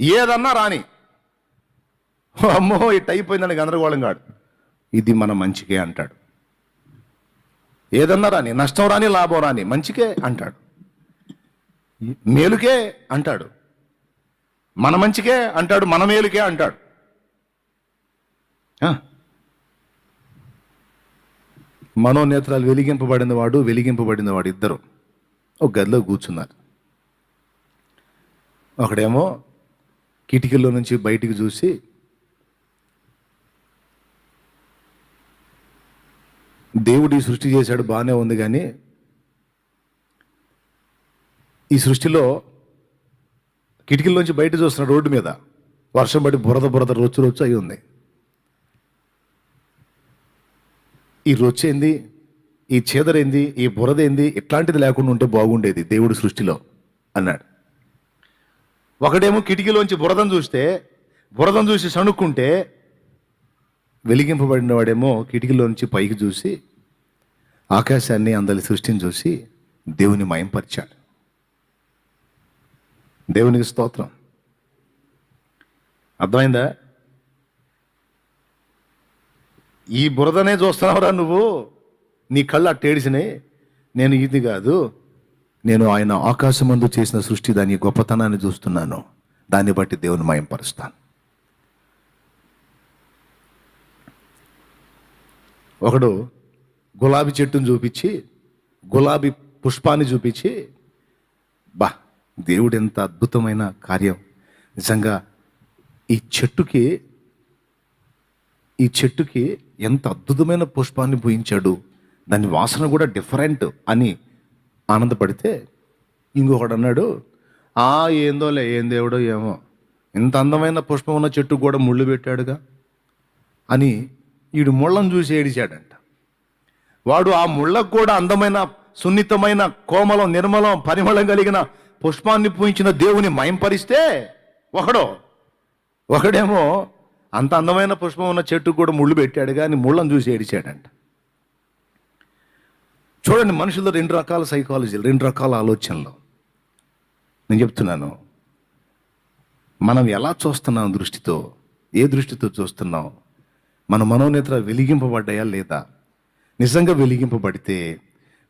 ఏదన్నా రాని. అమ్మో ఇట్ అయిపోయిందని గందరగోళం కాడు ఇది మన మంచికే అంటాడు. ఏదన్నా రాని నష్టం రాని లాభం రాని మంచికే అంటాడు. మేలుకే అంటాడు. మన మంచికే అంటాడు మన మేలుకే అంటాడు. ఆ. మనోనేత్రాలు వెలిగింపబడిన వాడు వెలిగింపబడిన వాడు ఇద్దరు. ఒక గదిలో కూర్చున్నారు. ఒకడేమో కిటికీలో నుంచి బయటికి చూసి దేవుడు ఈ సృష్టి చేశాడు బాగానే ఉంది కానీ ఈ సృష్టిలో కిటికీలోంచి బయట చూస్తున్న రోడ్డు మీద వర్షం పడి బురద బురద రొచ్చు రొచ్చు అయి ఉంది. ఈ రొచ్చేంది ఈ చేదరేంది? ఈ బురదేంది ఇట్లాంటిది లేకుండా ఉంటే బాగుండేది దేవుడి సృష్టిలో అన్నాడు. ఒకడేమో కిటికీలోంచి బురదను చూస్తే బురదను చూసి సణుక్కుంటే వెలిగింపబడిన వాడేమో కిటికీలోంచి పైకి చూసి ఆకాశాన్ని అందరి సృష్టిని చూసి దేవుని మయంపరిచాడు. దేవునికి స్తోత్రం. అర్థమైందా? ఈ బురదనే చూస్తున్నావురా నువ్వు? నీ కళ్ళు అట్టేడిసినాయి. నేను ఇది కాదు. నేను ఆయన ఆకాశమందు చేసిన సృష్టి దాని గొప్పతనాన్ని చూస్తున్నాను. దాన్ని బట్టి దేవుని మయంపరుస్తాను. ఒకడు గులాబీ చెట్టును చూపించి గులాబీ పుష్పాన్ని చూపించి బా దేవుడు ఎంత అద్భుతమైన కార్యం. నిజంగా ఈ చెట్టుకి ఈ చెట్టుకి ఎంత అద్భుతమైన పుష్పాన్ని పూయించాడు. దాని వాసన కూడా డిఫరెంట్ అని ఆనందపడితే ఇంకొకడు అన్నాడు ఆ ఏందోలే ఏం దేవుడో ఏమో. ఇంత అందమైన పుష్పం ఉన్న చెట్టు కూడా ముళ్ళు పెట్టాడుగా అని వీడు ముళ్ళను చూసి ఏడిచాడంట. వాడు ఆ ముళ్ళకు కూడా అందమైన సున్నితమైన కోమలం నిర్మలం పరిమళం కలిగిన పుష్పాన్ని పూయించిన దేవుని మయంపరిస్తే ఒకడో ఒకడేమో అంత అందమైన పుష్పం ఉన్న చెట్టుకు కూడా ముళ్ళు పెట్టాడు కానీ ముళ్ళను చూసి ఏడిచాడంట. చూడండి మనుషుల్లో రెండు రకాల సైకాలజీలు రెండు రకాల ఆలోచనలు. నేను చెప్తున్నాను మనం ఎలా చూస్తున్నాం దృష్టితో ఏ దృష్టితో చూస్తున్నాం మన మనోనేత్ర వెలిగింపబడ్డాయా లేదా? నిజంగా వెలిగింపబడితే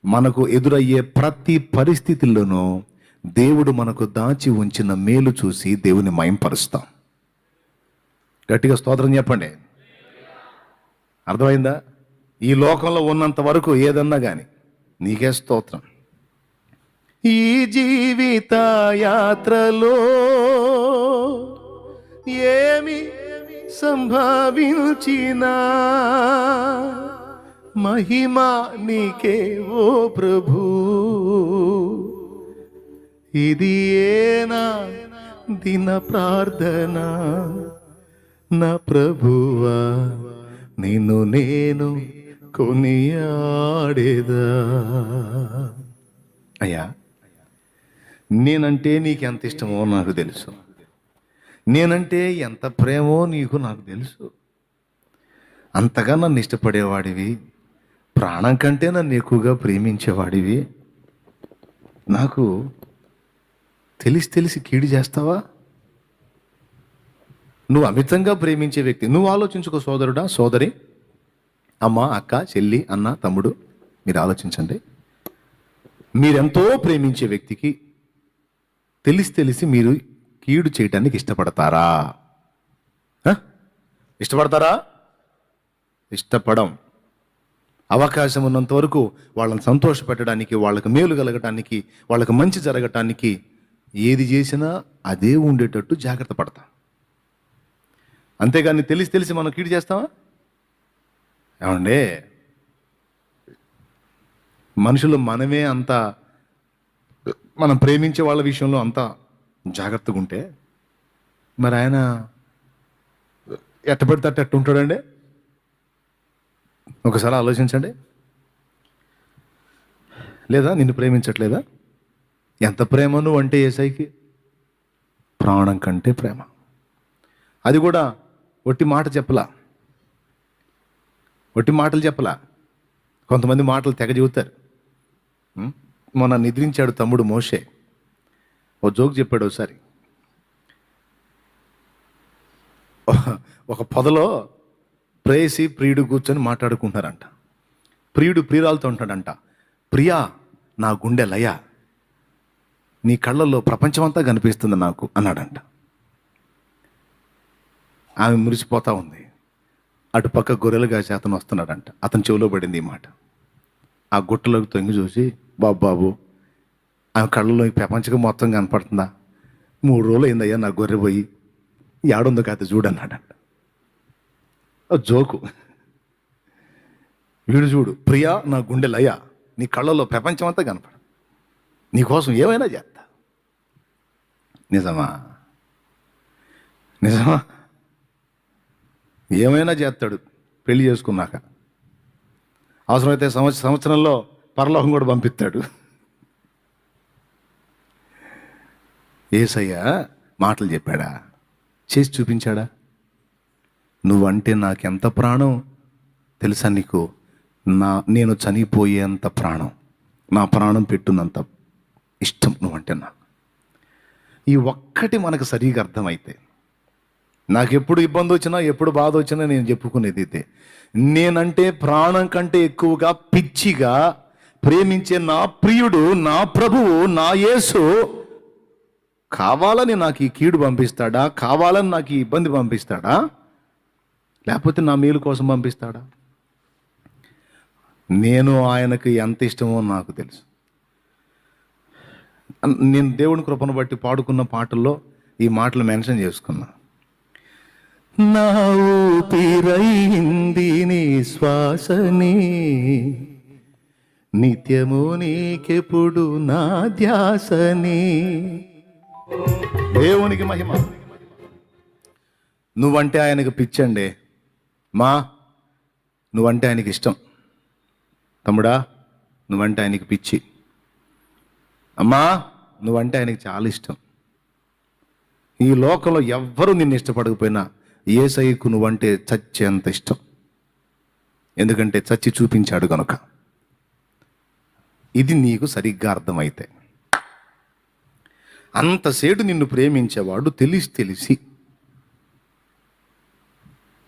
మనకు ఎదురయ్యే ప్రతి పరిస్థితుల్లోనూ దేవుడు మనకు దాచి ఉంచిన మేలు చూసి దేవుని మయంపరుస్తాం. గట్టిగా స్తోత్రం చెప్పండి. అర్థమైందా? ఈ లోకంలో ఉన్నంత వరకు ఏదన్నా కానీ నీకే స్తోత్రం. ఈ జీవిత యాత్రలో ఏమి సంభవించినా మహిమా నీకే ఓ ప్రభు. ఇది ఏనా దిన ప్రార్థన? నా ప్రభువా నిన్ను నేను కొనియాడేదా? అయ్యా నేనంటే నీకు ఎంత ఇష్టమో నాకు తెలుసు. నేనంటే ఎంత ప్రేమో నీకు నాకు తెలుసు. అంతగా నన్ను ఇష్టపడేవాడివి ప్రాణం కంటే నన్ను ఎక్కువగా ప్రేమించేవాడివి. నాకు తెలిసి తెలిసి కీడు చేస్తావా? నువ్వు అమితంగా ప్రేమించే వ్యక్తి. నువ్వు ఆలోచించుకో సోదరుడా సోదరి. అమ్మ అక్క చెల్లి అన్న తమ్ముడు మీరు ఆలోచించండి. మీరెంతో ప్రేమించే వ్యక్తికి తెలిసి తెలిసి మీరు కీడు చేయటానికి ఇష్టపడతారా? ఇష్టపడతారా? ఇష్టపడం. అవకాశం ఉన్నంత వరకు వాళ్ళని సంతోషపెట్టడానికి వాళ్ళకి మేలు కలగటానికి వాళ్ళకి మంచి జరగటానికి ఏది చేసినా అదే ఉండేటట్టు జాగ్రత్త పడతాం. అంతేగాని తెలిసి తెలిసి మనం కీడు చేస్తామా? ఏమండి? మనుషులు మనమే అంత మనం ప్రేమించే వాళ్ళ విషయంలో అంత జాగ్రత్తగా ఉంటే మరి ఆయన ఎట్ట పెడితే అట్ట ఎట్ట ఉంటాడండి ఒకసారి ఆలోచించండి. లేదా నిన్ను ప్రేమించట్లేదా? ఎంత ప్రేమ నువ్వు అంటే ఏసైకి? ప్రాణం కంటే ప్రేమ. అది కూడా ఒట్టి మాట చెప్పలా. ఒట్టి మాటలు చెప్పలా. కొంతమంది మాటలు తెగ చెబుతారు. మొన్న నిద్రించాడు తమ్ముడు మోషే. ఓ జోక్ చెప్పాడు ఒకసారి ఒక పొదలో ప్రేయసి ప్రియుడు కూర్చొని మాట్లాడుకుంటారంట ప్రియుడు ప్రియురాలతో ఉంటాడంట. ప్రియా నా గుండె లయ నీ కళ్ళల్లో ప్రపంచమంతా కనిపిస్తుంది నాకు అన్నాడంట. ఆమె మురిసిపోతా ఉంది. అటు పక్క కాసి అతను వస్తున్నాడంట. అతని చెవిలో పడింది ఈ మాట. ఆ గుట్టలోకి తొంగి చూసి బాబు బాబు ఆమె కళ్ళలో ప్రపంచకం మొత్తం కనపడుతుందా? మూడు రోజులు అయిందయ్యా నా గొర్రె పోయి. ఏడుందో కాదు చూడన్నాడంట జోకు. వీడు చూడు ప్రియా నా గుండె లయ నీ కళ్ళలో ప్రపంచం అంతా కనపడ. నీకోసం ఏమైనా చేస్తా. నిజమా? నిజమా? ఏమైనా చేస్తాడు పెళ్ళి చేసుకున్నాక. అవసరమైతే సంవత్సరం సంవత్సరంలో పరలోకం కూడా పంపిస్తాడు. ఏసయ్య మాటలు చెప్పాడా? చేసి చూపించాడా? నువ్వంటే నాకెంత ప్రాణం? తెలుసా నీకు? నా నేను చనిపోయేంత ప్రాణం. నా ప్రాణం పెట్టున్నంత ఇష్టం నువ్వంటే నాకు. ఈ ఒక్కటి మనకు సరిగా అర్థమైతే నాకు ఎప్పుడు ఇబ్బంది వచ్చినా ఎప్పుడు బాధ వచ్చినా నేను చెప్పుకునేది ఇదే. నేనంటే ప్రాణం కంటే ఎక్కువగా పిచ్చిగా ప్రేమించే నా ప్రియుడు నా ప్రభువు నా యేసు కావాలని నాకు ఈ కీడు పంపిస్తాడా? కావాలని నాకు ఈ ఇబ్బంది పంపిస్తాడా? లేకపోతే నా మేలు కోసం పంపిస్తాడా? నేను ఆయనకు ఎంత ఇష్టమో నాకు తెలుసు. నేను దేవుని కృపను బట్టి పాడుకున్న పాటల్లో ఈ మాటలు మెన్షన్ చేసుకున్నా. నా ఊపిరైంది నీ శ్వాసని. నిత్యము నీకెప్పుడు నా ధ్యాసని. దేవునికి మహిమ. నువ్వంటే ఆయనకు పిచ్చండి. మా నువ్వంటే ఆయనకి ఇష్టం. తమ్ముడా నువ్వంటే ఆయనకి పిచ్చి. అమ్మా నువ్వంటే ఆయనకి చాలా ఇష్టం. ఈ లోకంలో ఎవ్వరూ నిన్ను ఇష్టపడకపోయినా ఏసైకు నువ్వంటే చచ్చేంత ఇష్టం. ఎందుకంటే చచ్చి చూపించాడు గనుక. ఇది నీకు సరిగ్గా అర్థమైతే. అంతసేటు నిన్ను ప్రేమించేవాడు తెలిసి తెలిసి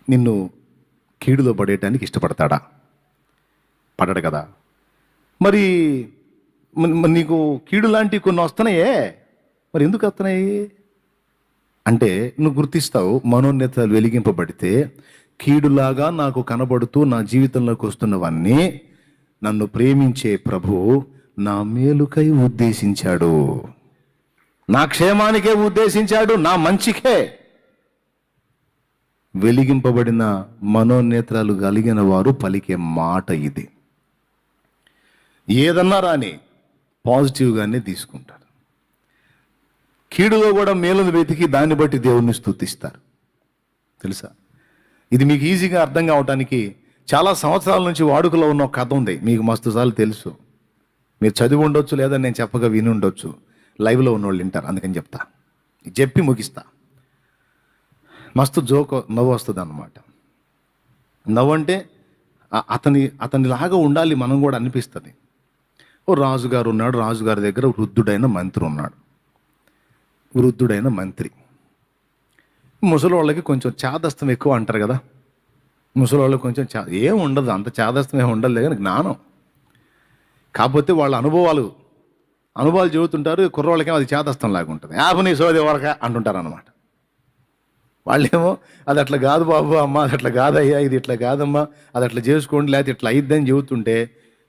నిన్ను కీడులో పడేయటానికి ఇష్టపడతాడా? పడడు కదా. మరి మరి నీకు కీడు లాంటివి కొన్ని వస్తున్నాయే? మరి ఎందుకు వస్తున్నాయి? అంటే నువ్వు గుర్తిస్తావు మనోన్నతాలు వెలిగింపబడితే కీడులాగా నాకు కనబడుతూ నా జీవితంలోకి వస్తున్నవన్నీ నన్ను ప్రేమించే ప్రభు నా మేలుకై ఉద్దేశించాడు. నా క్షేమానికే ఉద్దేశించాడు నా మంచికే. వెలిగింపబడిన మనోనేత్రాలు కలిగిన వారు పలికే మాట ఇది. ఏదన్నా రాని పాజిటివ్గానే తీసుకుంటారు. కీడులో కూడా మేలును వెతికి దాన్ని బట్టి దేవుణ్ణి స్థుతిస్తారు తెలుసా? ఇది మీకు ఈజీగా అర్థం కావటానికి చాలా సంవత్సరాల నుంచి వాడుకలో ఉన్న ఒక కథ ఉంది. మీకు మస్తు సార్లు తెలుసు. మీరు చదివి ఉండొచ్చు లేదా నేను చెప్పగా విని ఉండొచ్చు. లైవ్లో ఉన్నోళ్ళు వింటారు. అందుకని చెప్తా. చెప్పి ముగిస్తా. మస్తు జోక్ నవ్వు వస్తుంది అన్నమాట నవ్వు అంటే అతని అతనిలాగా ఉండాలి మనం కూడా అనిపిస్తుంది. ఓ రాజుగారు ఉన్నాడు. రాజుగారి దగ్గర వృద్ధుడైన మంత్రి ఉన్నాడు. వృద్ధుడైన మంత్రి. ముసలోళ్ళకి కొంచెం చాదస్తం ఎక్కువ అంటారు కదా. ముసలోళ్ళకి కొంచెం చా ఏం ఉండదు అంత చాదస్తం ఏమి ఉండదు కానీ జ్ఞానం. కాకపోతే వాళ్ళ అనుభవాలు అనుభవాలు చెబుతుంటారు కుర్రోళ్ళకేమో అది చేతస్థం లాగా ఉంటుంది యాభై సోది వరక అంటుంటారు అనమాట వాళ్ళేమో అది అట్లా కాదు బాబు అమ్మ అది అట్లా కాదయ్యా ఇది ఇట్లా కాదమ్మా అది అట్లా చేసుకోండి లేకపోతే ఇట్లా అయిద్దని చెబుతుంటే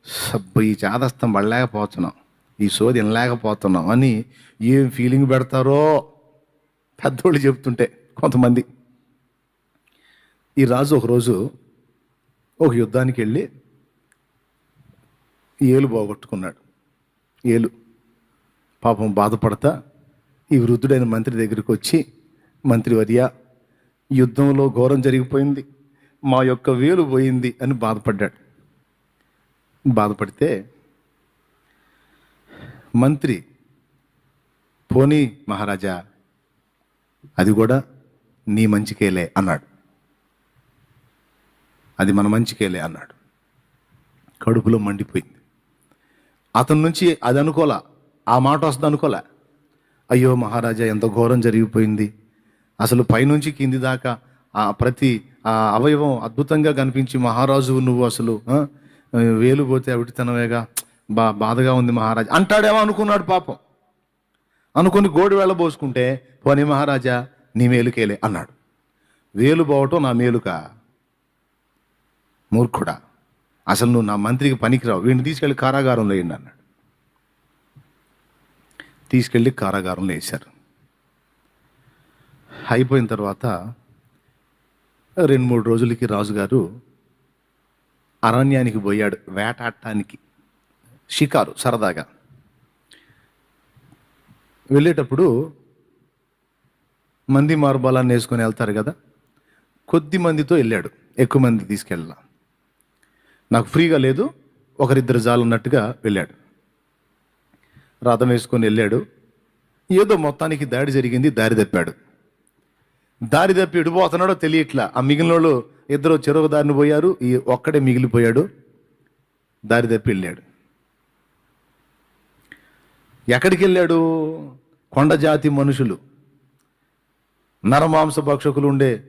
సబ్బు ఈ చేతస్థం పడలేకపోతున్నాం ఈ సోది వినలేకపోతున్నాం అని ఏం ఫీలింగ్ పెడతారో పెద్దోళ్ళు చెప్తుంటే కొంతమంది. ఈ రాజు ఒకరోజు ఒక యుద్ధానికి వెళ్ళి ఏలు పోగొట్టుకున్నాడు. ఏలు. పాపం బాధపడతా ఈ వృద్ధుడైన మంత్రి దగ్గరికి వచ్చి మంత్రివర్య యుద్ధంలో ఘోరం జరిగిపోయింది. మా యొక్క వేలు పోయింది అని బాధపడ్డాడు. బాధపడితే మంత్రి పోనీ మహారాజా అది కూడా నీ మంచికేలే అన్నాడు. అది మన మంచికేలే అన్నాడు. కడుపులో మండిపోయింది. అతని నుంచి అది అనుకోలా ఆ మాట వస్తుంది అనుకోలే. అయ్యో మహారాజా ఎంత ఘోరం జరిగిపోయింది. అసలు పైనుంచి కింది దాకా ఆ ప్రతి ఆ అవయవం అద్భుతంగా కనిపించి మహారాజు నువ్వు అసలు వేలు పోతే అవిటితనమేగా? బా బాధగా ఉంది మహారాజా. అంటాడేమో అనుకున్నాడు పాపం. అనుకుని గోడు వెళ్ళబోసుకుంటే పోనీ మహారాజా నీ మేలుకేలే అన్నాడు. వేలు పోవటం నా మేలుక. మూర్ఖుడా. అసలు నువ్వు నా మంత్రికి పనికిరావు. వీడిని తీసుకెళ్ళి కారాగారంలో వేయండి అన్నాడు. తీసుకెళ్ళి కారాగారంలో వేశారు. అయిపోయిన తర్వాత రెండు మూడు రోజులకి రాజుగారు అరణ్యానికి పోయాడు వేటాడటానికి. షికారు సరదాగా. వెళ్ళేటప్పుడు మంది మార్బలాన్ని వేసుకొని వెళ్తారు కదా కొద్ది మందితో వెళ్ళాడు ఎక్కువ మంది తీసుకెళ్ళాల. నాకు ఫ్రీగా లేదు ఒకరిద్దరు జాలున్నట్టుగా వెళ్ళాడు. రథం వేసుకొని వెళ్ళాడు ఏదో మొత్తానికి దాడి జరిగింది దారి తప్పాడు. దారి తప్పి ఎడిపోతున్నాడో తెలియట్లా. ఆ మిగిలిన వాళ్ళు ఇద్దరు చెరువు దారిని పోయారు ఈ ఒక్కడే మిగిలిపోయాడు దారి తప్పి వెళ్ళాడు. ఎక్కడికి వెళ్ళాడు కొండ జాతి మనుషులు. నరమాంస భక్షకులు ఉండే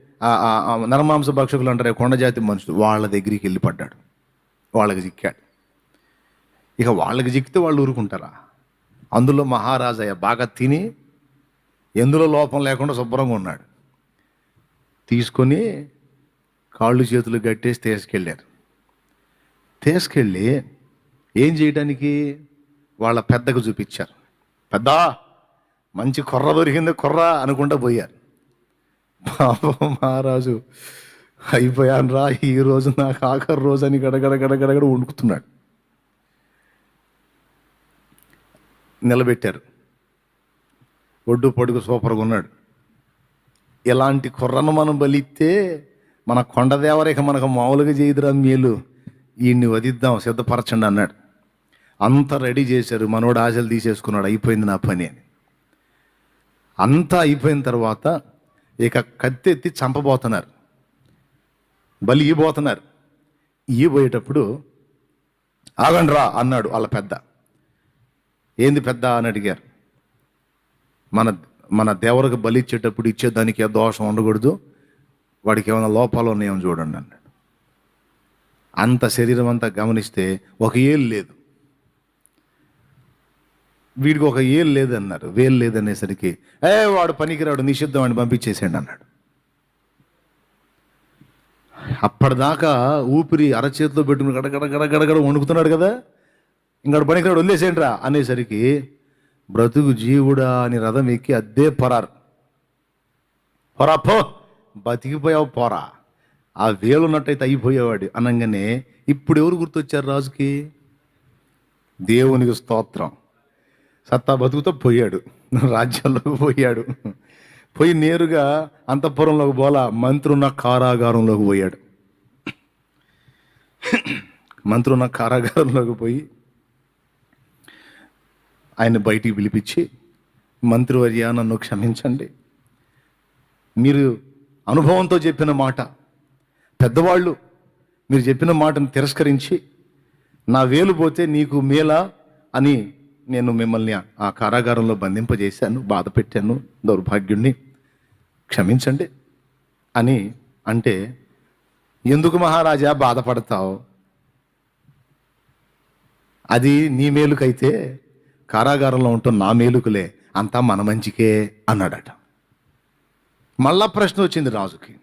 నరమాంస భక్షకులు అంటారే కొండజాతి మనుషులు. వాళ్ళ దగ్గరికి వెళ్ళి పడ్డాడు. వాళ్ళకి చిక్కాడు. ఇక వాళ్ళకి చిక్కితే వాళ్ళు ఊరుకుంటారా? అందులో మహారాజయ్య బాగా తిని ఎందులో లోపం లేకుండా శుభ్రంగా ఉన్నాడు. తీసుకొని కాళ్ళు చేతులు కట్టేసి తీసుకెళ్ళారు. తీసుకెళ్ళి ఏం చేయడానికి వాళ్ళ పెద్దకు చూపించారు. పెద్ద మంచి కుర్ర దొరికింది కొర్ర అనుకుంటా పోయారు. పాపం మహారాజు అయిపోయాను రా ఈ రోజు నాకు ఆఖరి రోజు అని గడగడ గడగడగడ వణుకుతున్నాడు. నిలబెట్టారు. ఒడ్డు పొడుగు సూపర్గా ఉన్నాడు. ఇలాంటి కుర్రను మనం బలిస్తే మన కొండదేవరేఖ మనకు మామూలుగా చేయదురా మేలు ఈయన్ని వదిద్దాం సిద్ధపరచండి అన్నాడు. అంతా రెడీ చేశారు మనోడు ఆశలు తీసేసుకున్నాడు అయిపోయింది నా పని అని. అంతా అయిపోయిన తర్వాత ఇక కత్తెత్తి చంపబోతున్నారు. బలి ఇవ్వబోతున్నారు ఇవ్వబోయేటప్పుడు ఆగండి రా అన్నాడు వాళ్ళ పెద్ద. ఏంది పెద్ద అని అడిగారు. మన మన దేవరకు బలి ఇచ్చేటప్పుడు ఇచ్చేదానికి ఏ దోషం ఉండకూడదు. వాడికి ఏమైనా లోపాలు ఉన్నాయేమో చూడండి అన్నాడు. అంత శరీరం అంతా గమనిస్తే ఒక ఏలు లేదు. వీడికి ఒక ఏలు లేదన్నారు వేలు లేదనేసరికి ఏ వాడు పనికిరాడు నిషిద్ధం అని పంపించేసాడు అన్నాడు. అప్పటిదాకా ఊపిరి అరచేతిలో పెట్టుకుని గడగడ గడగడ వణుకుతున్నాడు కదా ఇంకాడు పనికిరాడు వదిలేసేంట్రా రా అనేసరికి బ్రతుకు జీవుడా అని రథం ఎక్కి అద్దే పొరారు. పొరా పో బతికిపోయావు పోరా. ఆ వేలున్నట్టయితే అయిపోయేవాడు. అనగానే ఇప్పుడు ఎవరు గుర్తొచ్చారు రాజుకి? దేవునికి స్తోత్రం. సత్తా బతుకుతో పోయాడు. రాజ్యంలోకి పోయాడు. పోయి నేరుగా అంతఃపురంలోకి పోలా మంత్రి ఉన్న కారాగారంలోకి పోయాడు. మంత్రి ఉన్న కారాగారంలోకి పోయి ఆయన బయటికి పిలిపించి మంత్రివర్య నన్ను క్షమించండి. మీరు అనుభవంతో చెప్పిన మాట పెద్దవాళ్ళు మీరు చెప్పిన మాటను తిరస్కరించి నా వేలు పోతే నీకు మేలా అని నేను మిమ్మల్ని ఆ కారాగారంలో బంధింపజేశాను బాధ పెట్టాను దౌర్భాగ్యుణ్ణి క్షమించండి అని అంటే ఎందుకు మహారాజా బాధపడతావు? అది నీ మేలుకైతే కారాగారంలో ఉంటున్న నా మేలుకులే అంతా మన మంచికే అన్నాడట. మళ్ళా ప్రశ్న వచ్చింది రాజుకి.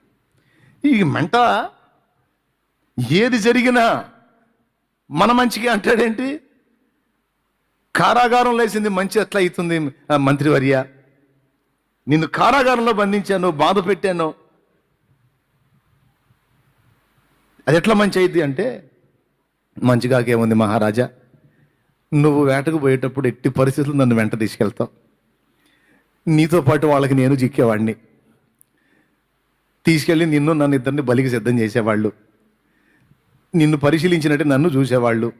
ఈ మెంట ఏది జరిగినా మన మంచికి అంటాడేంటి? కారాగారం లేసింది మంచి ఎట్లా అవుతుంది మంత్రివర్య? నిన్ను కారాగారంలో బంధించాను బాధ పెట్టాను. అది ఎట్లా మంచి అయింది అంటే మంచిగాకేముంది మహారాజా. నువ్వు వేటకు పోయేటప్పుడు ఎట్టి పరిస్థితులు నన్ను వెంట తీసుకెళ్తావు. నీతో పాటు వాళ్ళకి నేను చిక్కేవాడిని తీసుకెళ్ళి నిన్ను నన్ను ఇద్దరిని బలికి సిద్ధం చేసేవాళ్ళు. నిన్ను పరిశీలించినట్టు నన్ను చూసేవాళ్ళు.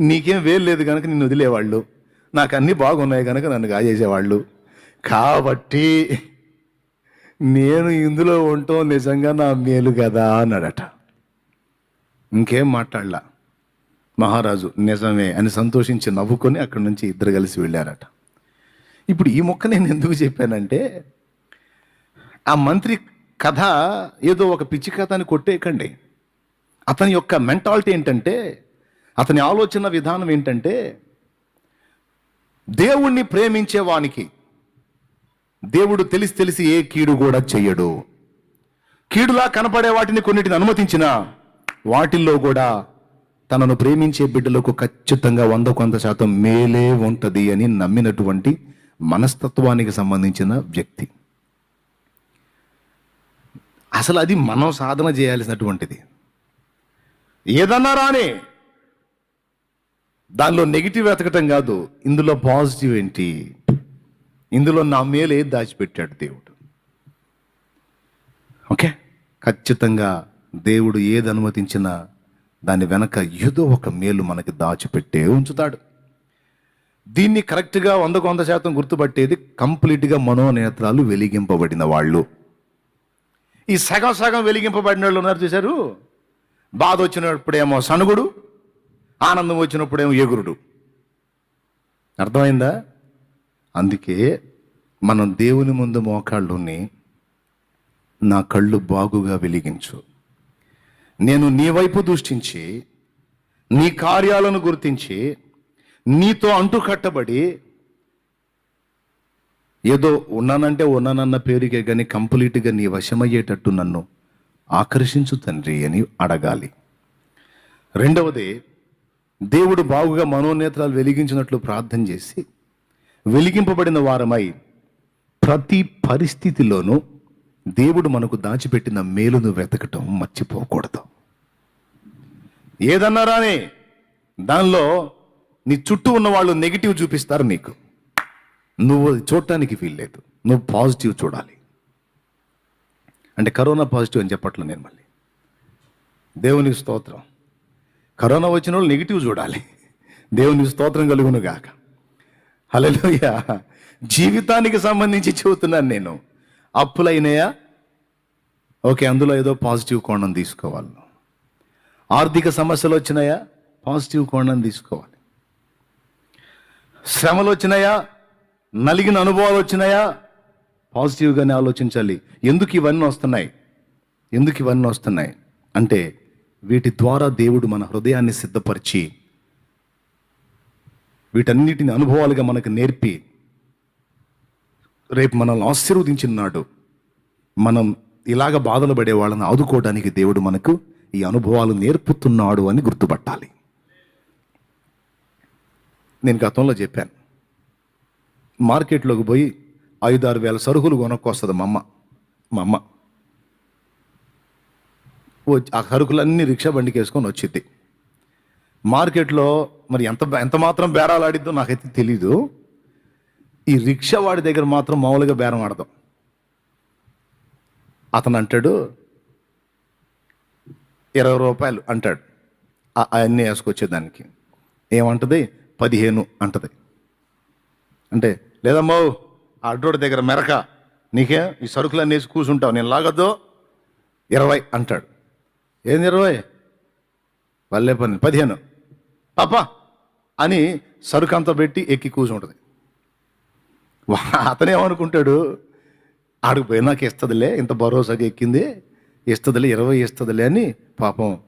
నీకేం వేలు లేదు కనుక నిన్ను వదిలేవాళ్ళు. నాకు అన్నీ బాగున్నాయి కనుక నన్ను గాజేసేవాళ్ళు. కాబట్టి నేను ఇందులో ఉండటం నిజంగా నా మేలు కదా అన్నాడట. ఇంకేం మాట్లాడలా. మహారాజు నిజమే అని సంతోషించి నవ్వుకొని అక్కడి నుంచి ఇద్దరు కలిసి వెళ్ళారట. ఇప్పుడు ఈ మొక్క నేను ఎందుకు చెప్పానంటే ఆ మంత్రి కథ ఏదో ఒక పిచ్చి కథ అని కొట్టేయకండి. అతని యొక్క మెంటాలిటీ ఏంటంటే అతని ఆలోచన విధానం ఏంటంటే దేవుణ్ణి ప్రేమించే వానికి దేవుడు తెలిసి తెలిసి ఏ కీడు కూడా చెయ్యడు. కీడులా కనపడే వాటిని కొన్నిటిని అనుమతించిన వాటిల్లో కూడా తనను ప్రేమించే బిడ్డలకు ఖచ్చితంగా వంద కొంత శాతం మేలే ఉంటది అని నమ్మినటువంటి మనస్తత్వానికి సంబంధించిన వ్యక్తి. అసలు అది మనం సాధన చేయాల్సినటువంటిది. ఏదన్నా రానే దానిలో నెగిటివ్ వెతకటం కాదు ఇందులో పాజిటివ్ ఏంటి? ఇందులో నా మేలు ఏది దాచిపెట్టాడు దేవుడు? ఓకే ఖచ్చితంగా దేవుడు ఏది అనుమతించినా దాని వెనక ఏదో ఒక మేలు మనకి దాచిపెట్టే ఉంచుతాడు. దీన్ని కరెక్ట్గా వందకు వంద శాతం గుర్తుపట్టేది కంప్లీట్గా మనోనేత్రాలు వెలిగింపబడిన వాళ్ళు. ఈ సగం సగం వెలిగింపబడిన వాళ్ళు ఉన్నారు చూశారు? బాధ వచ్చినప్పుడేమో సనుగుడు ఆనందం వచ్చినప్పుడేమో ఎగురుడు. అర్థమైందా? అందుకే మనం దేవుని ముందు మోకాళ్ళుని నా కళ్ళు బాగుగా వెలిగించు. నేను నీ వైపు దృష్టించి నీ కార్యాలను గుర్తించి నీతో అంటు కట్టబడి ఏదో ఉన్నానంటే ఉన్నానన్న పేరుకే కానీ కంప్లీట్గా నీ వశమయ్యేటట్టు నన్ను ఆకర్షించు తండ్రి అని అడగాలి. రెండవది దేవుడు బాగుగా మనోనేత్రాలు వెలిగించినట్లు ప్రార్థన చేసి వెలిగింపబడిన వారమై ప్రతి పరిస్థితిలోనూ దేవుడు మనకు దాచిపెట్టిన మేలును వెతకటం మర్చిపోకూడదు. ఏదన్నా రాని దానిలో నీ చుట్టూ ఉన్న వాళ్ళు నెగిటివ్ చూపిస్తారు నీకు. నువ్వు అది చూడటానికి వీల్లేదు. నువ్వు పాజిటివ్ చూడాలి. అంటే కరోనా పాజిటివ్ అని చెప్పట్లే నేను మళ్ళీ. దేవునికి స్తోత్రం. కరోనా వచ్చిన వాళ్ళు నెగిటివ్ చూడాలి. దేవుని స్తోత్రం కలుగును గాక. హల్లెలూయా. జీవితానికి సంబంధించి చెబుతున్నాను నేను. అప్పులైనాయా? ఓకే అందులో ఏదో పాజిటివ్ కోణం తీసుకోవాలి ఆర్థిక సమస్యలు వచ్చినాయా? పాజిటివ్ కోణం తీసుకోవాలి. శ్రమలు వచ్చినాయా? నలిగిన అనుభవాలు వచ్చినాయా? పాజిటివ్గానే ఆలోచించాలి. ఎందుకు ఇవన్నీ వస్తున్నాయి? ఎందుకు ఇవన్నీ వస్తున్నాయి? అంటే వీటి ద్వారా దేవుడు మన హృదయాన్ని సిద్ధపరిచి వీటన్నిటిని అనుభవాలుగా మనకు నేర్పి రేపు మనల్ని ఆశీర్వదించినాడు. మనం ఇలాగ బాధలు పడే వాళ్ళని ఆదుకోవడానికి దేవుడు మనకు ఈ అనుభవాలు నేర్పుతున్నాడు అని గుర్తుపట్టాలి. నేను గతంలో చెప్పాను. మార్కెట్లోకి పోయి ఐదు ఆరు వేల సరుకులు కొనుక్కొస్తుంది మా అమ్మ. మా అమ్మ. ఆ సరుకులన్నీ రిక్షా బండికి వేసుకొని వచ్చింది మార్కెట్లో మరి ఎంత ఎంత మాత్రం బేరాలు ఆడిద్దో నాకైతే తెలీదు. ఈ రిక్షా వాడి దగ్గర మాత్రం మామూలుగా బేరం ఆడదాం. అతను అంటాడు ఇరవై రూపాయలు అంటాడు. ఆ- అవన్నీ వేసుకొచ్చేదానికి. ఏమంటది? పదిహేను అంటది. అంటే లేదమ్మో ఆ అడ్డోడి దగ్గర మెరక. నీకే ఈ సరుకులన్నీ వేసి కూర్చుంటావు నేను లాగద్దు. ఇరవై అంటాడు. ఏంది ఇరవై వల్లే పని పదిహేను. పాపా అని సరుకు అంతా పెట్టి ఎక్కి కూర్చుంటుంది. వా- అతనేమనుకుంటాడు ఆడికి పోయినాక ఇస్తుందిలే ఇంత భరోసాగా ఎక్కింది ఇస్తుందిలే ఇరవై ఇస్తుందిలే అని పాపం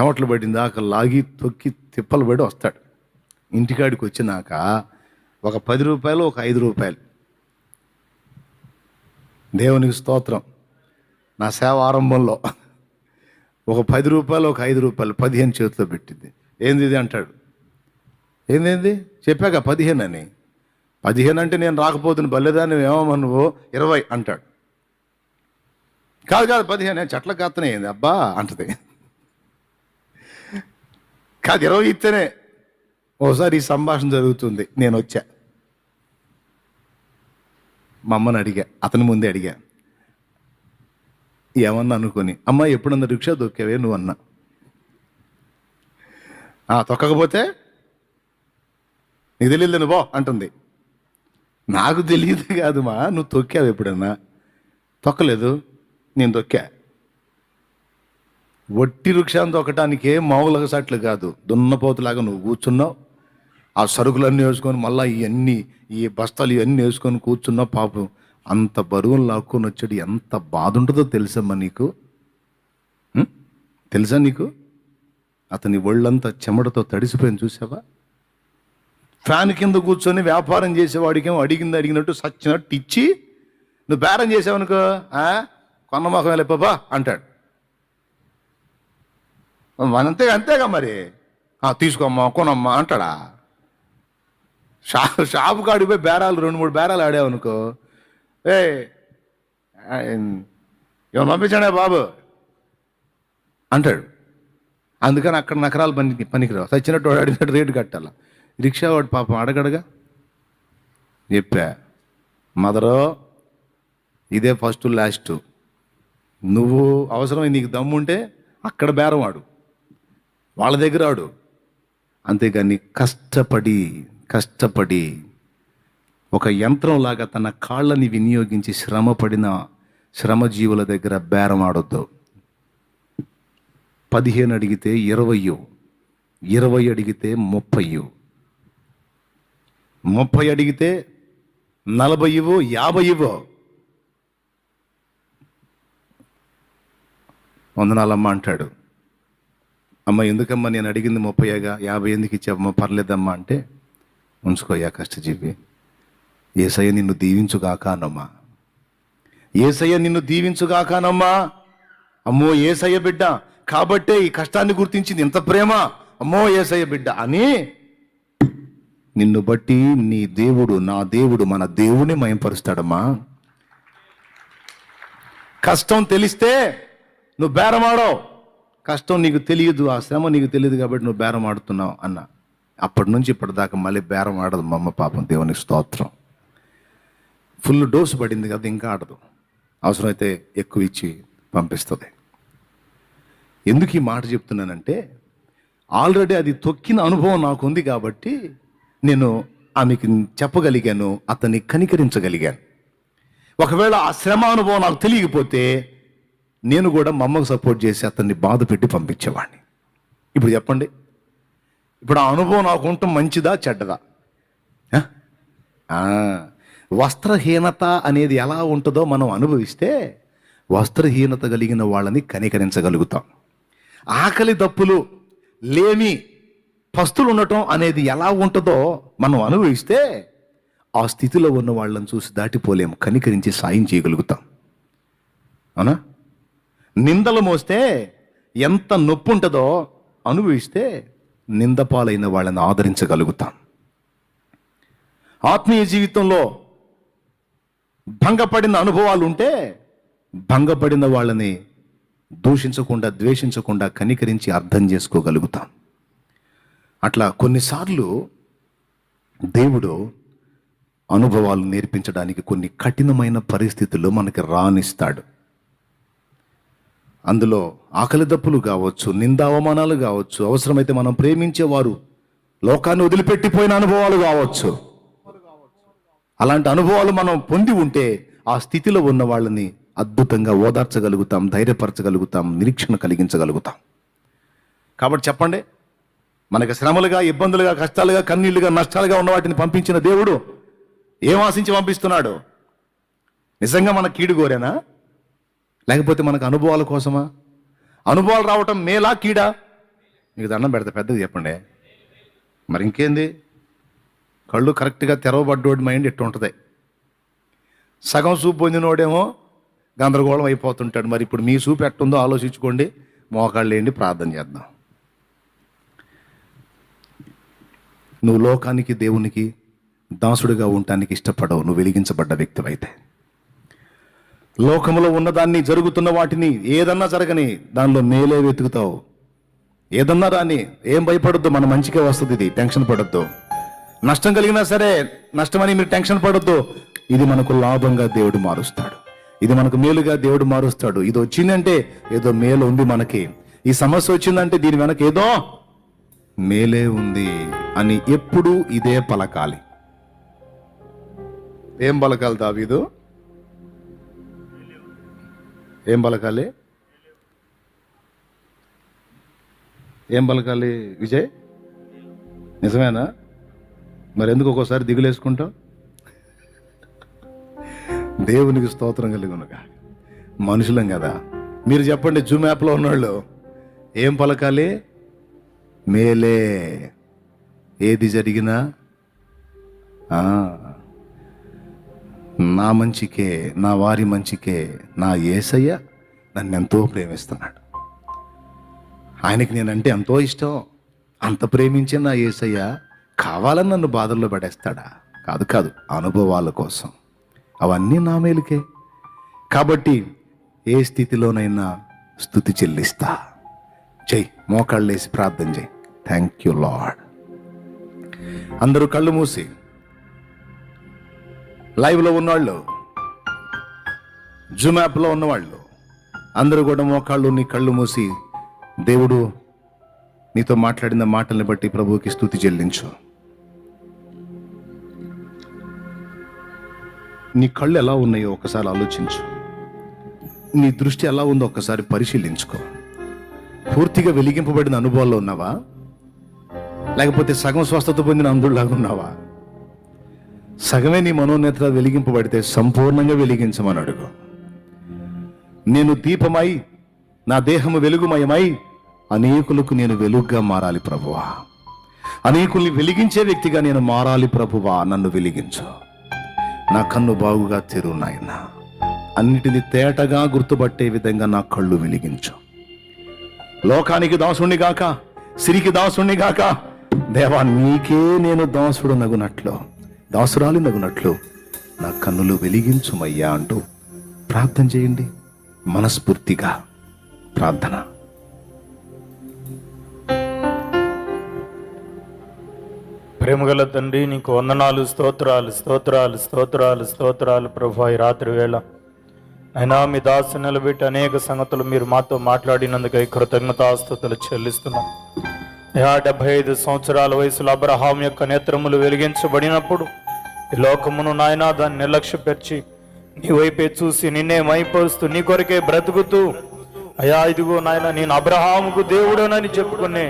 చెమటలు పడింది దాకా లాగి తొక్కి తిప్పలు పడి వస్తాడు. ఇంటికాడికి వచ్చినాక ఒక పది రూపాయలు ఒక ఐదు రూపాయలు. దేవునికి స్తోత్రం. నా సేవ ఆరంభంలో. ఒక పది రూపాయలు ఒక ఐదు రూపాయలు పదిహేను చేతిలో పెట్టింది. ఏంది ఇది అంటాడు. ఏందేంది చెప్పాక పదిహేను అని. పదిహేను అంటే నేను రాకపోతున్న బల్లెదాన్ని ఏమో నువ్వు? ఇరవై అంటాడు. కాదు కాదు పదిహేను. చెట్ల కాతనే ఏంది? అబ్బా అంటది. కాదు ఇరవై ఇస్తేనే ఓసారి ఈ సంభాషణ జరుగుతుంది. నేను వచ్చా. మా అమ్మని అడిగా. అతని ముందే అడిగా. ఏమన్నా అనుకొని అమ్మ ఎప్పుడన్నా రిక్షా దొక్కావే నువ్వు అన్నా? తొక్కకపోతే నీకు తెలియదు నువ్వు అంటుంది. నాకు తెలియదు కాదు మా నువ్వు తొక్కావు ఎప్పుడన్నా? తొక్కలేదు నేను తొక్కా. వట్టి వృక్షాన్ని తొక్కటానికే మామూలుగా సట్లు కాదు దున్నపోతులాగా నువ్వు కూర్చున్నావు. ఆ సరుకులన్నీ వేసుకొని మళ్ళీ ఇవన్నీ ఈ బస్తాలు ఇవన్నీ వేసుకొని కూర్చున్నావు పాపం. అంత బరువులు లాక్కొని వచ్చాడు ఎంత బాధ ఉంటుందో తెలుసమ్మా నీకు? తెలుసా నీకు? అతని ఒళ్ళంతా చెమటతో తడిసిపోయిన చూసావా ఫ్యాన్ కింద కూర్చొని వ్యాపారం చేసేవాడికేమో అడిగింది అడిగినట్టు సచ్చినట్టు ఇచ్చి నువ్వు బేరం చేసావనుకో "ఆ, వెళ్ళిపోబా అంటాడు. అంతే అంతేగా మరి. తీసుకోమ్మా కొనమ్మా అంటాడా. షా షాపు కాడిపోయి బేరాలు రెండు మూడు బేరాలు ఆడావనుకో ఏ ఏమన్నా పంపించాడే బాబు? అంటాడు. అందుకని అక్కడ నకరాలు పని పనికిరావు. సచ్చినట్టు వాడు అడిగినట్టు రేటు కట్టాల. రిక్షా వాడు పాపం అడగడగా? చెప్పా. మదరో ఇదే ఫస్ట్ లాస్ట్. నువ్వు అవసరమై నీకు దమ్ముంటే అక్కడ బేరం ఆడు వాళ్ళ దగ్గర ఆడు. అంతేగాని కష్టపడి కష్టపడి ఒక యంత్రంలాగా తన కాళ్ళని వినియోగించి శ్రమపడిన శ్రమజీవుల దగ్గర బేరం ఆడొద్దు. పదిహేను అడిగితే ఇరవయో ఇరవై అడిగితే ముప్పయో ముప్పై అడిగితే నలభై యాభైవో. యాభై ఇవ్వు వందనాలమ్మ అంటాడు. అమ్మ ఎందుకమ్మా నేను అడిగింది ముప్పైగా యాభై ఎందుకు ఇచ్చావమ్మా పర్లేదమ్మా అంటే ఉంచుకోయ్యా కష్టజీవి. ఏసయ్య నిన్ను దీవించుగాకానమ్మా ఏసయ్య నిన్ను దీవించుగాకానమ్మా అమ్మో ఏసయ్య బిడ్డ కాబట్టే ఈ కష్టాన్ని గుర్తించింది. ఇంత ప్రేమ. అమ్మో ఏసయ్య బిడ్డ అని నిన్ను బట్టి నీ దేవుడు నా దేవుడు మన దేవుని మయంపరుస్తాడమ్మా. కష్టం తెలిస్తే నువ్వు బేరమాడవు. కష్టం నీకు తెలియదు ఆ శ్రమ నీకు తెలియదు కాబట్టి నువ్వు బేరం ఆడుతున్నావు అన్న. అప్పటి నుంచి ఇప్పటిదాకా మళ్ళీ బేరం ఆడదు మా అమ్మ పాపం. దేవుని స్తోత్రం. ఫుల్ డోసు పడింది కదా ఇంకా ఆడదు. అవసరమైతే ఎక్కువ ఇచ్చి పంపిస్తుంది. ఎందుకు ఈ మాట చెప్తున్నానంటే ఆల్రెడీ అది తొక్కిన అనుభవం నాకు ఉంది కాబట్టి నేను ఆమెకి చెప్పగలిగాను అతన్ని కనికరించగలిగాను. ఒకవేళ ఆ శ్రమ అనుభవం నాకు తెలియకపోతే నేను కూడా మా అమ్మకు సపోర్ట్ చేసి అతన్ని బాధ పెట్టి పంపించేవాడిని. ఇప్పుడు చెప్పండి. ఇప్పుడు ఆ అనుభవం నాకు ఉండటం మంచిదా చెడ్డదా? వస్త్రహీనత అనేది ఎలా ఉంటుందో మనం అనుభవిస్తే వస్త్రహీనత కలిగిన వాళ్ళని కనికరించగలుగుతాం. ఆకలి దప్పులు లేమి పస్తులు ఉండటం అనేది ఎలా ఉంటుందో మనం అనుభవిస్తే ఆ స్థితిలో ఉన్న వాళ్ళని చూసి దాటిపోలేం కనికరించి సాయం చేయగలుగుతాం. అవునా? నిందలు మోస్తే ఎంత నొప్పి ఉంటుందో అనుభవిస్తే నిందపాలైన వాళ్ళని ఆదరించగలుగుతాం. ఆత్మీయ జీవితంలో భంగపడిన అనుభవాలు ఉంటే భంగపడిన వాళ్ళని దూషించకుండా ద్వేషించకుండా కనికరించి అర్థం చేసుకోగలుగుతాం. అట్లా కొన్నిసార్లు దేవుడు అనుభవాలు నేర్పించడానికి కొన్ని కఠినమైన పరిస్థితులు మనకి రాణిస్తాడు. అందులో ఆకలి దప్పులు కావచ్చు నిందావమానాలు కావచ్చు అవసరమైతే మనం ప్రేమించేవారు లోకాన్ని వదిలిపెట్టిపోయిన అనుభవాలు కావచ్చు. అలాంటి అనుభవాలు మనం పొంది ఉంటే ఆ స్థితిలో ఉన్న వాళ్ళని అద్భుతంగా ఓదార్చగలుగుతాం ధైర్యపరచగలుగుతాం నిరీక్షణ కలిగించగలుగుతాం. కాబట్టి చెప్పండి మనకి శ్రమలుగా ఇబ్బందులుగా కష్టాలుగా కన్నీళ్ళుగా నష్టాలుగా ఉన్న వాటిని పంపించిన దేవుడు ఏం ఆశించి పంపిస్తున్నాడు? నిజంగా మన కీడు కోరేనా లేకపోతే మనకు అనుభవాల కోసమా? అనుభవాలు రావటం మేలా కీడా? మీకు దండం పెడతా పెద్దది చెప్పండి. మరి ఇంకేంది? కళ్ళు కరెక్ట్గా తెరవబడ్డోడి మైండ్ ఇట్టు ఉంటుంది. సగం చూపు పొందినోడేమో గందరగోళం అయిపోతుంటాడు. మరి ఇప్పుడు మీ చూపు ఎట్టుందో ఆలోచించుకోండి. మోకాళ్ళు ఏంటి ప్రార్థన చేద్దాం. నువ్వు లోకానికి దేవునికి దాసుడిగా ఉండటానికి ఇష్టపడవు. నువ్వు వెలిగించబడ్డ వ్యక్తివైతే. లోకంలో ఉన్నదాన్ని జరుగుతున్న వాటిని ఏదన్నా జరగని దానిలో మేలే వెతుకుతావు. ఏదన్నా రాని ఏం భయపడద్దు. మన మంచిగా వస్తుంది ఇది. టెన్షన్ పడొద్దు. నష్టం కలిగినా సరే నష్టమని మీరు టెన్షన్ పడొద్దు. ఇది మనకు లాభంగా దేవుడు మారుస్తాడు. ఇది మనకు మేలుగా దేవుడు మారుస్తాడు. ఇది వచ్చిందంటే ఏదో మేలు ఉంది మనకి. ఈ సమస్య వచ్చిందంటే దీని వెనక ఏదో మేలే ఉంది అని ఎప్పుడు ఇదే పలకాలి. ఏం పలకాలి దావీదు? ఏం పలకాలి? ఏం పలకాలి విజయ్? నిజమేనా? మరి ఎందుకు ఒక్కోసారి దిగులేసుకుంటావు? దేవునికి స్తోత్రం కలుగునుగా. మనుషులం కదా. మీరు చెప్పండి జూమ్ యాప్లో ఉన్నవాళ్ళు ఏం పలకాలి? మేలే. ఏది జరిగినా నా మంచికే నా వారి మంచికే నా ఏసయ్య నన్ను ఎంతో ప్రేమిస్తున్నాడు. ఆయనకి నేనంటే ఎంతో ఇష్టం. అంత ప్రేమించిన నా ఏసయ్య కావాలని నన్ను బాధల్లో పడేస్తాడా? కాదు కాదు. అనుభవాల కోసం. అవన్నీ నా మేలుకే. కాబట్టి ఏ స్థితిలోనైనా స్థుతి చెల్లిస్తా. చెయ్యి మోకాళ్ళేసి ప్రార్థన చేయి. థ్యాంక్ యూ లాడ్ అందరూ కళ్ళు మూసి. లైవ్లో ఉన్నవాళ్ళు జూమ్ యాప్లో ఉన్నవాళ్ళు అందరూ కూడా మోకాళ్ళు నీ కళ్ళు మూసి దేవుడు నీతో మాట్లాడిన మాటల్ని బట్టి ప్రభువుకి స్థుతి చెల్లించు. నీ కళ్ళు ఎలా ఉన్నాయో ఒకసారి ఆలోచించు. నీ దృష్టి ఎలా ఉందో ఒకసారి పరిశీలించుకో. పూర్తిగా వెలిగింపబడిన అనుభవాల్లో ఉన్నావా? లేకపోతే సగం స్వస్థత పొందిన అందులాగా ఉన్నావా? సగమే నీ మనోనేత్ర వెలిగింపబడితే సంపూర్ణంగా వెలిగించమని అడుగు. నేను దీపమై నా దేహము వెలుగుమయమై అనేకులకు నేను వెలుగుగా మారాలి ప్రభువా. అనేకుల్ని వెలిగించే వ్యక్తిగా నేను మారాలి ప్రభువా. నన్ను వెలిగించు. నా కన్ను బాగుగా తెరు నాయన. అన్నిటిని తేటగా గుర్తుపట్టే విధంగా నా కళ్ళు వెలిగించు. లోకానికి దాసుణ్ణి గాక సిరికి దాసుణ్ణి గాక. దేవా నీకే నేను దాసుడు నగునట్లు దాసురాలి నగునట్లు నా కన్నులు వెలిగించుమయ్యా అంటూ ప్రార్థన చేయండి. మనస్ఫూర్తిగా ప్రార్థన. ప్రేమగల తండ్రి నీకు వందనాలు స్తోత్రాలు స్తోత్రాలు స్తోత్రాలు స్తోత్రాలు ప్రభు ఈ రాత్రి వేళ. అయినా మీ దాసు నిలబెట్టి అనేక సంగతులు మీరు మాతో మాట్లాడినందుకై కృతజ్ఞతాస్తుతులు చెల్లిస్తున్నాం. యా డెబ్బై ఐదు సంవత్సరాల వయసులో అబ్రహాం యొక్క నేత్రములు వెలిగించబడినప్పుడు ఈ లోకమును నాయనా దాన్ని నిర్లక్ష్యపరిచి నీ వైపే చూసి నిన్నే మైపరుస్తూ నీ కొరకే బ్రతుకుతూ అయా ఇదిగో నాయన నేను అబ్రహాముకు దేవుడనని చెప్పుకునే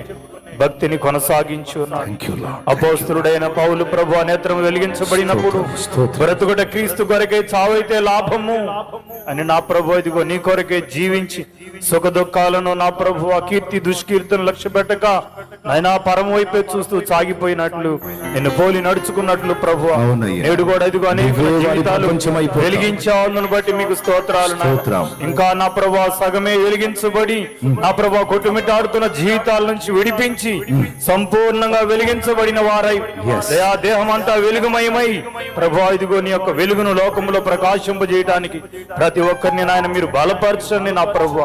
భక్తిని కొనసాగించు అపోస్తులుడైన పౌలు ప్రభు నేత్రం వెలిగించబడినప్పుడు. బ్రతుకుట క్రీస్తు కొరకే చావైతే లాభము అని నా ప్రభు ఇదిగో నీ కొరకే జీవించి సుఖ దుఃఖాలను నా ప్రభు ఆ కీర్తి దుష్కీర్తిని లక్ష్య పెట్టక నైనా పరమ వైపే చూస్తూ సాగిపోయినట్లు నిన్ను పోలి నడుచుకున్నట్లు ప్రభు. నేడు కూడా ఇదిగో అనేక జీవితాలు ప్రపంచమైపోతావు. వెలిగించావును బట్టి మీకు స్తోత్రాలు నాయనా. స్తోత్రం. ఇంకా నా ప్రభా సగమే వెలిగించబడి నా ప్రభా కొట్టుమిట్టాడుతున్న జీవితాల నుంచి విడిపించి సంపూర్ణంగా వెలిగించబడిన వారై. దయా దేహం అంతా వెలుగుమయమై. ప్రభా ఇదిగో నీ యొక్క వెలుగును లోకములో ప్రకాశింపజేయడానికి ప్రతి ఒక్కరిని నాయన మీరు బలపరచండి నా ప్రభు.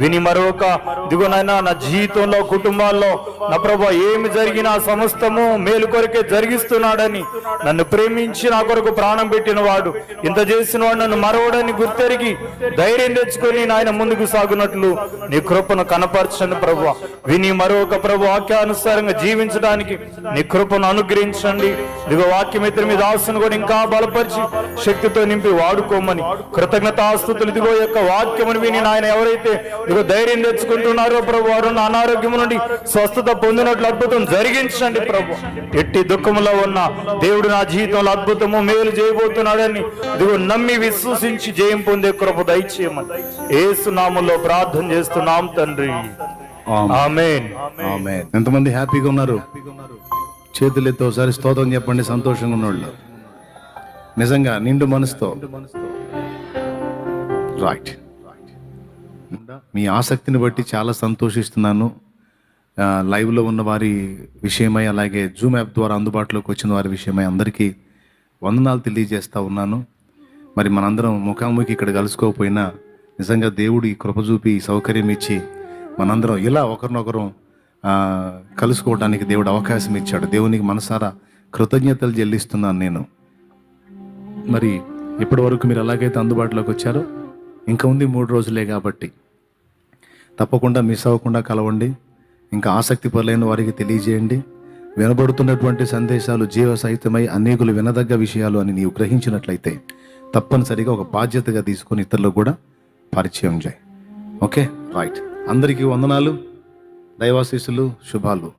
విని మరొక. ఇదిగో నాయన నా జీవితంలో కుటుంబాల్లో నా ప్రభా ఏమి జరిగినా సమస్తము మేలు కొరకే జరిగిస్తున్నాడని నన్ను ప్రేమించి నా కొరకు ప్రాణం పెట్టిన వాడు ఇంత చేసిన వాడు నన్ను మరవడని గుర్తెరిగి ధైర్యం తెచ్చుకొని నాయన ముందుకు సాగునట్లు నీ కృపను కనపరచండి ప్రభు. విని మరొక ప్రభు వాక్యానుసారంగా జీవించడానికి నీ కృపను అనుగ్రహించండి. ఇదిగో వాక్యమిత్ర మీద ఆశను కూడా ఇంకా బలపరిచి శక్తితో నింపి వాడుకోమని కృతజ్ఞతాస్తుతులు ఇదిగో యొక్క వాక్యమును విని నాయన ఎవరైతే ఇదిగో ధైర్యం తెచ్చుకుంటున్నారో ప్రభు వారు నా అనారోగ్యం నుండి స్వస్థత పొందినట్లు అద్భుతం జరిగించండి ప్రభు. ఎట్టి దుఃఖములో ఉన్న దేవుడు నా జీవితంలో అద్భుతము మేలు చేయబోతున్నాడని ఇదిగో నమ్మి విశ్వసించి జయం పొందే కృప దయచేయమని. ఏసునామంలో ప్రార్థన చేస్తున్నాం తండ్రి. ఎంతమంది హ్యాపీగా ఉన్నారు? చేతులు ఎత్తి ఒకసారి స్తోత్రం చెప్పండి సంతోషంగా ఉన్నోళ్ళు. నిజంగా నిండు మనసుతో. రైట్ మీ ఆసక్తిని బట్టి చాలా సంతోషిస్తున్నాను. లైవ్లో ఉన్న వారి విషయమై అలాగే జూమ్ యాప్ ద్వారా అందుబాటులోకి వచ్చిన వారి విషయమై అందరికీ వందనాలు తెలియజేస్తా ఉన్నాను. మరి మనందరం ముఖాముఖి ఇక్కడ కలుసుకోకపోయినా నిజంగా దేవుడు ఈ కృప చూపి ఈ సౌకర్యం ఇచ్చి మనందరం ఇలా ఒకరినొకరు కలుసుకోవడానికి దేవుడు అవకాశం ఇచ్చాడు. దేవునికి మనసారా కృతజ్ఞతలు చెల్లిస్తున్నాను నేను. మరి ఇప్పటి వరకు మీరు ఎలాగైతే అందుబాటులోకి వచ్చారో ఇంకా ఉంది మూడు రోజులే కాబట్టి తప్పకుండా మిస్ అవ్వకుండా కలవండి. ఇంకా ఆసక్తి పరులైన వారికి తెలియజేయండి. వినబడుతున్నటువంటి సందేశాలు జీవ సహితమై అనేకులు వినదగ్గ విషయాలు అని నీవు గ్రహించినట్లయితే తప్పనిసరిగా ఒక బాధ్యతగా తీసుకొని ఇతరులకు కూడా పరిచయం చేయి. ఓకే? రైట్. అందరికీ వందనాలు. దైవాశీస్సులు శుభాలు.